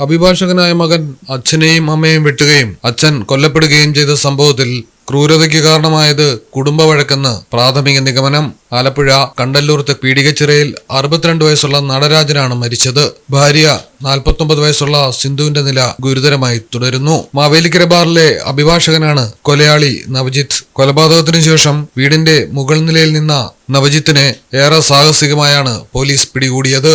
അഭിഭാഷകനായ മകൻ അച്ഛനെയും അമ്മയെയും വെട്ടുകയും അച്ഛൻ കൊല്ലപ്പെടുകയും ചെയ്ത സംഭവത്തിൽ ക്രൂരതയ്ക്ക് കാരണമായത് കുടുംബ വഴക്കെന്ന് പ്രാഥമിക നിഗമനം ആലപ്പുഴ കണ്ടല്ലൂർത്ത് പീഡികച്ചിറയിൽ അറുപത്തിരണ്ട് വയസ്സുള്ള നടരാജനാണ് മരിച്ചത്. ഭാര്യ നാൽപ്പത്തൊമ്പത് വയസ്സുള്ള സിന്ധുവിന്റെ നില ഗുരുതരമായി തുടരുന്നു. മാവേലിക്കര ബാറിലെ അഭിഭാഷകനാണ് കൊലയാളി നവജിത്ത്. കൊലപാതകത്തിനു ശേഷം വീടിന്റെ മുകൾ നിലയിൽ നിന്ന നവജിത്തിനെ ഏറെ സാഹസികമായാണ് പോലീസ് പിടികൂടിയത്.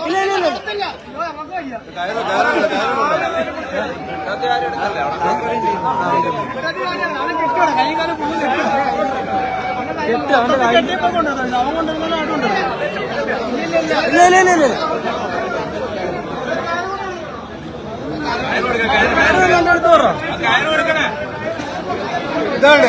ഇല്ല, ഇല്ല, ഇല്ല. ഇല്ല. ഇതാണ്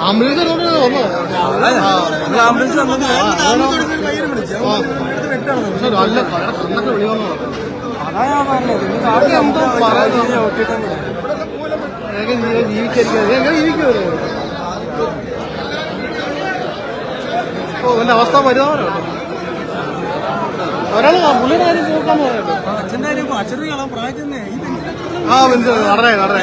ആംബുലൻസ് ആംബുലൻസ് കണ്ണൊക്കെ ഓ എന്റെ അവസ്ഥ വരുന്നവരോ ഒരാൾ പുള്ളിയുടെ കാര്യം നോക്കാൻ പറയുന്നത്. കാര്യം കാണാൻ ആ മനസ്സിലായി. നടറേ നടറേ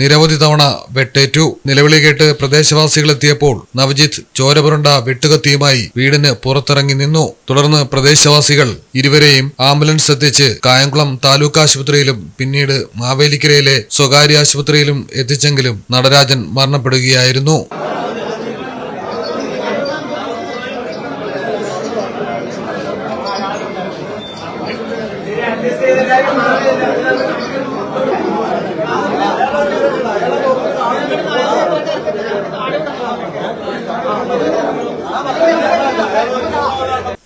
നിരവധി തവണ വെട്ടേറ്റു. നിലവിളി കേട്ട് പ്രദേശവാസികൾ എത്തിയപ്പോൾ നവജിത്ത് ചോരപുരണ്ട വെട്ടുകത്തിയുമായി വീടിന് പുറത്തിറങ്ങി നിന്നു. തുടർന്ന് പ്രദേശവാസികൾ ഇരുവരെയും ആംബുലൻസ് എത്തിച്ച് കായംകുളം താലൂക്ക് ആശുപത്രിയിലും പിന്നീട് മാവേലിക്കരയിലെ സ്വകാര്യ ആശുപത്രിയിലും എത്തിച്ചെങ്കിലും നടരാജൻ മരണപ്പെടുകയായിരുന്നു.